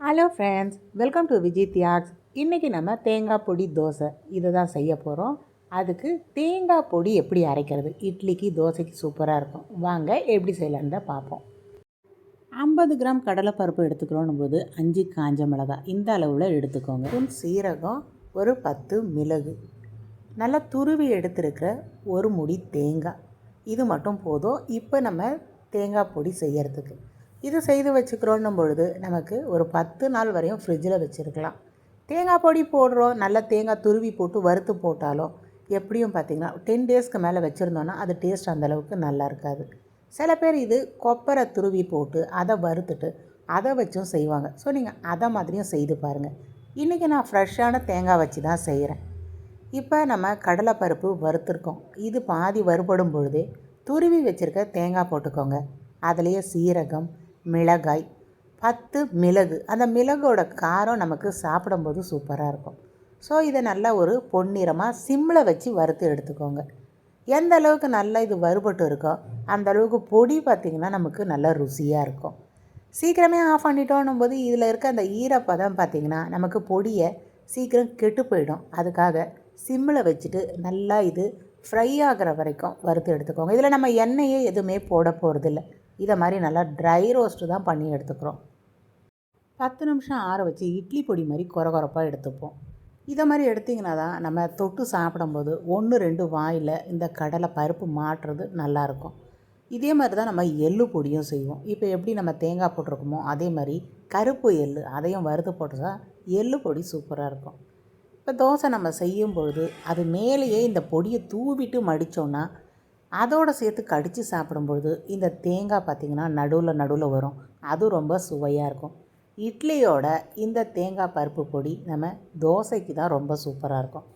Hello friends welcome to Vijay Thiyags இன்றைக்கி நம்ம தேங்காய் பொடி தோசை. இதை தான் செய்ய போகிறோம் அதுக்கு தேங்காய் பொடி எப்படி அரைக்கிறது? இட்லிக்கு தோசைக்கு சூப்பராக இருக்கும். வாங்க எப்படி செய்யலான்னு தான் பார்ப்போம். ஐம்பது கிராம் கடலைப்பருப்பு எடுத்துக்கிறோம் போது அஞ்சு காஞ்ச மிளகா இந்த அளவில் எடுத்துக்கோங்க. ஒரு சீரகம் ஒரு பத்து மிளகு. நல்லா துருவி எடுத்துருக்கிற ஒரு முடி தேங்காய். இது மட்டும் போதும். இப்போ நம்ம தேங்காய் பொடி செய்யறதுக்கு. இது செய்து வச்சுக்கிறோன்னும் பொழுது நமக்கு ஒரு பத்து நாள் வரையும் ஃப்ரிட்ஜில் வச்சுருக்கலாம். தேங்காய் பொடி போடுறோம் நல்லா தேங்காய் துருவி போட்டு வறுத்து போட்டாலும் எப்படியும் பார்த்திங்கன்னா டென் டேஸ்க்கு மேலே வச்சுருந்தோன்னா அது டேஸ்ட் அந்தளவுக்கு நல்லா இருக்காது. சில பேர் இது கொப்பரை துருவி போட்டு அதை வறுத்துட்டு அதை வச்சும் செய்வாங்க. ஸோ நீங்கள் அதை மாதிரியும் செய்து பாருங்கள் இன்றைக்கி நான் ஃப்ரெஷ்ஷான தேங்காய் வச்சு தான் செய்கிறேன் இப்போ நம்ம கடலைப்பருப்பு வறுத்துருக்கோம். இது பாதி வறுபடும் பொழுதே துருவி வச்சுருக்க தேங்காய் போட்டுக்கோங்க. அதுலேயே சீரகம் மிளகாய் பத்து மிளகு. அந்த மிளகோட காரம் நமக்கு சாப்பிடும்போது சூப்பராக இருக்கும். ஸோ இதை நல்லா ஒரு பொன்னிறமாக சிம்மில் வச்சு வறுத்து எடுத்துக்கோங்க. எந்த அளவுக்கு நல்லா இது வறுபட்டு இருக்கோ அந்த அளவுக்கு பொடி பார்த்திங்கன்னா நமக்கு நல்லா ருசியாக இருக்கும். சீக்கிரமே ஆஃப் பண்ணிட்டோன்னும் போது இதில் இருக்க அந்த ஈரப்பதம் பார்த்திங்கன்னா நமக்கு பொடியை சீக்கிரம் கெட்டு போயிடும். அதுக்காக சிம்மில் வச்சுட்டு நல்லா இது ஃப்ரை ஆகிற வரைக்கும் வறுத்து எடுத்துக்கோங்க. இதில் நம்ம எண்ணெயே எதுவுமே போட போகிறதில்ல இதை மாதிரி நல்லா ட்ரை ரோஸ்ட்டு தான் பண்ணி எடுத்துக்கிறோம். பத்து நிமிஷம் ஆற வச்சு இட்லி பொடி மாதிரி குறகுறப்பாக எடுத்துப்போம். இதை மாதிரி எடுத்திங்கன்னா தான் நம்ம தொட்டு சாப்பிடும்போது ஒன்று ரெண்டு வாயில் இந்த கடலை பருப்பு மாட்டுறது நல்லாயிருக்கும் இதே மாதிரி தான் நம்ம எள்ளு பொடியும் செய்வோம். இப்போ எப்படி நம்ம தேங்காய் போட்டிருக்கோமோ அதே மாதிரி கருப்பு எள்ளு அதையும் வறுத்து போட்டுச்சா எள்ளு பொடி சூப்பராக இருக்கும். இப்போ தோசை நம்ம செய்யும் பொழுது அது மேலேயே இந்த பொடியை தூவிட்டு மடித்தோன்னா அதோடு சேர்த்து கடித்து சாப்பிடும்பொழுது இந்த தேங்காய் பார்த்திங்கன்னா நடுவில் நடுவில் வரும். அது ரொம்ப சுவையாக இருக்கும். இட்லியோட இந்த தேங்காய் பருப்பு பொடி நம்ம தோசைக்கு தான் ரொம்ப சூப்பராக இருக்கும்.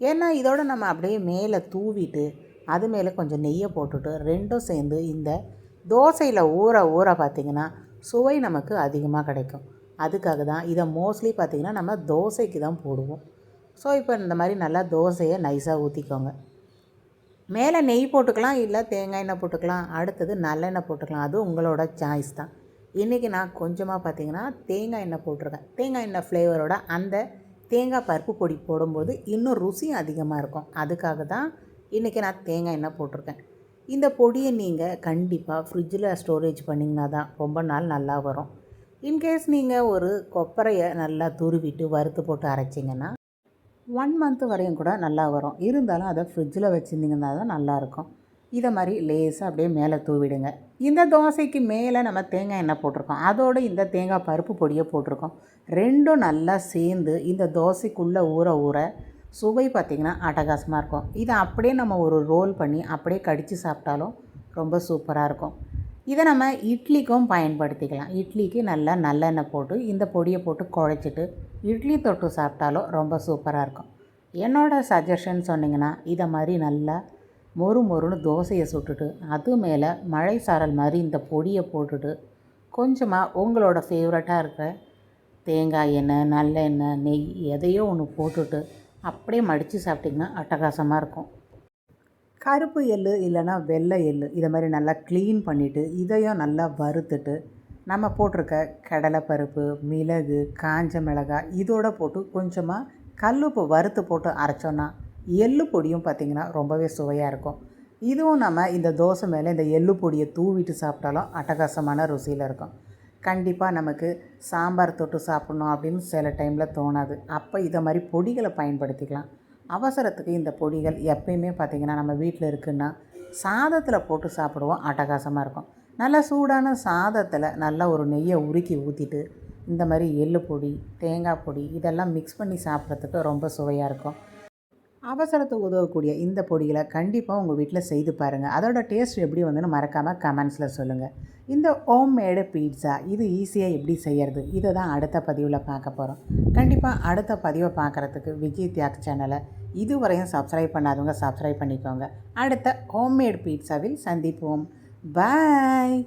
ஏன்னா இதோட நம்ம அப்படியே மேலே தூவிட்டு அது மேலே கொஞ்சம் நெய்யை போட்டுட்டு ரெண்டும் சேர்ந்து இந்த தோசையில் ஊற ஊற பார்த்திங்கன்னா சுவை நமக்கு அதிகமாக கிடைக்கும். அதுக்காக தான் இதை மோஸ்ட்லி பார்த்திங்கன்னா நம்ம தோசைக்கு தான் போடுவோம். ஸோ இப்போ இந்த மாதிரி நல்லா தோசையை நைஸாக ஊற்றிக்கோங்க மேலே நெய் போட்டுக்கலாம் இல்லை தேங்காய் எண்ணெய் போட்டுக்கலாம் அடுத்தது நல்லெண்ணெய் போட்டுக்கலாம். அது உங்களோட சாய்ஸ் தான். இன்றைக்கி நான் கொஞ்சமாக பார்த்தீங்கன்னா தேங்காய் எண்ணெய் போட்டிருக்கேன். தேங்காய் எண்ணெய் ஃப்ளேவரோட அந்த தேங்காய் பருப்பு பொடி போடும்போது இன்னும் ருசி அதிகமாக இருக்கும். அதுக்காக தான் இன்றைக்கி நான் தேங்காய் எண்ணெய் போட்டிருக்கேன். இந்த பொடியை நீங்கள் கண்டிப்பாக ஃப்ரிட்ஜில் ஸ்டோரேஜ் பண்ணிங்கன்னா தான் ரொம்ப நாள் நல்லா வரும். இன்கேஸ் நீங்கள் ஒரு கொப்பரையை நல்லா துருவிட்டு வறுத்து போட்டு அரைச்சிங்கன்னா ஒன் மந்த்து வரையும் கூட நல்லா வரும். இருந்தாலும் அதை ஃப்ரிட்ஜில் வச்சுருந்தீங்கன்னா தான் நல்லாயிருக்கும் இதை மாதிரி லேசாக அப்படியே மேலே தூவிடுங்க. இந்த தோசைக்கு மேலே நம்ம தேங்காய் எண்ணெய் போட்டிருக்கோம். அதோடு இந்த தேங்காய் பருப்பு பொடியை போட்டிருக்கோம். ரெண்டும் நல்லா சேர்ந்து இந்த தோசைக்குள்ளே ஊற ஊற சுவை பார்த்திங்கன்னா அட்டகாசமாக இருக்கும். இதை அப்படியே நம்ம ஒரு ரோல் பண்ணி அப்படியே கடித்து சாப்பிட்டாலும் ரொம்ப சூப்பராக இருக்கும். இதை நம்ம இட்லிக்கும் பயன்படுத்திக்கலாம். இட்லிக்கு நல்லா நல்லெண்ணெய் போட்டு இந்த பொடியை போட்டு குழைச்சிட்டு இட்லி தொட்டு சாப்பிட்டாலும் ரொம்ப சூப்பராக இருக்கும். என்னோடய சஜஷன் சொன்னிங்கன்னா இதை மாதிரி நல்லா மொறு மொறுன்னு தோசையை சுட்டுட்டு அது மேலே மழை சாரல் மாதிரி இந்த பொடியை போட்டுட்டு கொஞ்சமாக உங்களோட ஃபேவரட்டாக இருக்கிற தேங்காய் எண்ணெய் நல்லெண்ணெய் நெய் எதையோ ஒன்று போட்டுட்டு அப்படியே மடித்து சாப்பிட்டிங்கன்னா அட்டகாசமாக இருக்கும். கருப்பு எள் இல்லைன்னா வெள்ளை எள் இதை மாதிரி நல்லா க்ளீன் பண்ணிவிட்டு இதையும் நல்லா வறுத்துட்டு நம்ம போட்டிருக்க கடலைப்பருப்பு மிளகு காஞ்ச மிளகாய் இதோட போட்டு கொஞ்சமாக கல்லுப்பு வறுத்து போட்டு அரைச்சோன்னா எள்ளு பொடியும் பார்த்திங்கன்னா ரொம்பவே சுவையாக இருக்கும். இதுவும் நம்ம இந்த தோசை மேலே இந்த எள்ளு பொடியை தூவிட்டு சாப்பிட்டாலும் அட்டகாசமான ருசியில் இருக்கும். கண்டிப்பாக நமக்கு சாம்பார் தொட்டு சாப்பிட்ணும் அப்படின்னு சில டைமில் தோணாது. அப்போ இதை மாதிரி பொடிகளை பயன்படுத்திக்கலாம். அவசரத்துக்கு இந்த பொடிகள் எப்பயுமே பார்த்திங்கன்னா நம்ம வீட்டில் இருக்குன்னா சாதத்தில் போட்டு சாப்பிடுவோம். அட்டகாசமாக இருக்கும். நல்லா சூடான சாதத்தில் நல்லா ஒரு நெய்யை உருக்கி ஊற்றிட்டு இந்த மாதிரி எள்ளு பொடி தேங்காய் பொடி இதெல்லாம் மிக்ஸ் பண்ணி சாப்பிட்றதுக்கு ரொம்ப சுவையாக இருக்கும். அவசரத்தை உதவக்கூடிய இந்த பொடிகளை கண்டிப்பாக உங்கள் வீட்டில் செய்து பாருங்கள் அதோட டேஸ்ட் எப்படி வந்துன்னு மறக்காமல் கமெண்ட்ஸில் சொல்லுங்கள் இந்த ஹோம் மேடு பீட்ஸா இது ஈஸியாக எப்படி செய்கிறது இதை தான் அடுத்த பதிவில் பார்க்க போகிறோம் கண்டிப்பாக அடுத்த பதிவை பார்க்குறதுக்கு விஜய் தியாக் சேனலை இதுவரையும் சப்ஸ்கிரைப் பண்ணாதவங்க சப்ஸ்கிரைப் பண்ணிக்கோங்க. அடுத்த ஹோம்மேட் பீட்ஸாவில் சந்திப்போம். பாய்